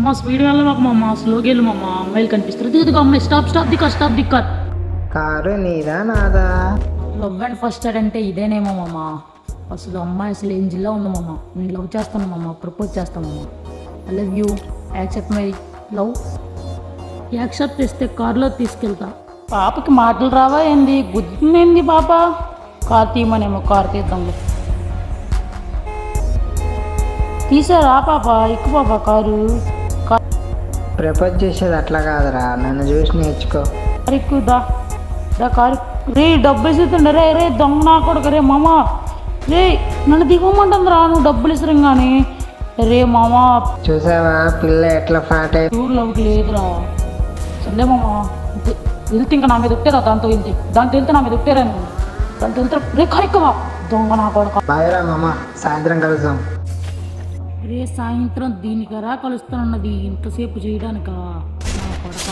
అమ్మ స్పీడ్ వెళ్ళమాక మామ స్లోకి వెళ్ళు మామ అమ్మాయిలు కనిపిస్తారు దిగుదుగా అమ్మాయి స్టాప్ స్టాప్ దిక్కర్ స్టాప్ దిక్కర్ కారు నీదా నాదా? లవ్ అండ్ ఫస్ట్ అంటే ఇదేనేమో మామ. అసలు అమ్మాయి అసలు ఏం జిల్లా ఉంది మామ. నేను లవ్ చేస్తాను మామ ప్రపోజ్ చేస్తాను మామ. I love you accept my love accept చేస్తే కార్లో తీసుకెళ్తా. పాపకి మాటలు రావా ఏంది? గుద్దింది పాప? కార్ తీయమనేమో కార్ తీద్దాంలే. తీసారా పాప? ఎక్కువ పాప కారు? ప్రపోజ్ చేసేది అట్లా కాదురా. నన్ను చూసి నేర్చుకో. ఎక్కువ దా. దా కారు. రే డబ్బులు ఇస్తుండే రే రే దొంగ నా కొడుకు. రే మామ. రే నన్ను దిగమంటుంది రా నువ్వు డబ్బులు ఇస్తారు కానీ. రే మామ. చూసావా? పిల్ల ఎట్లా ఫ్లాట్ అయి టూర్ లవ్కి లేదురా. సర్లే మామ. వెళ్తే ఇంకా నా మీద ఉట్టారా దాంతో వెళ్తే. దాంతో వెళ్తే నా మీద ఉట్టారా దాంతో వెళ్తే రే. కరెక్ట్వా దొంగ నా కొడుక. బాయ్రా మామ. సాయంత్రం కలుద్దాం. రే సాయంత్రం దీనికరా కలుస్తానన్నది ఇంతసేపు చేయడానికా? నా కొడక.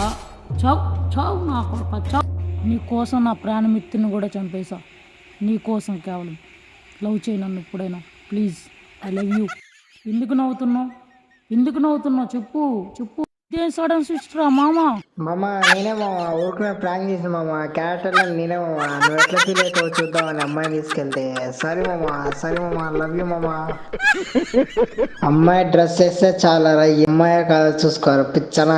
చావు చావు నా కొడక చావు నీకోసం నా ప్రాణమిత్రుని కూడా చంపేశా. నీకోసం కేవలం. లవ్ చేయి నన్ను ఎప్పుడైనా. Please I love you. ఎందుకు నవ్వుతున్నావు? ఎందుకు నవ్వుతున్నావు? చెప్పు చెప్పు. ఇదే సడన్ సిస్టరా మామ? మామ నేనే మామ ఊరికి ప్రాంక్ చేసిన మామ క్యారెక్టర్లో నేనే మామ. నువ్వు ఎట్లా ఫీల్ అవుతావో చూద్దామని అమ్మాయిని తీసుకెళ్తే. సరే మామ సరే మామ లవ్ యూ మామ. అమ్మాయి డ్రెస్ వేస్తే చాలా రా ఈ అమ్మాయి కాదు చూసుకోరు పిచ్చన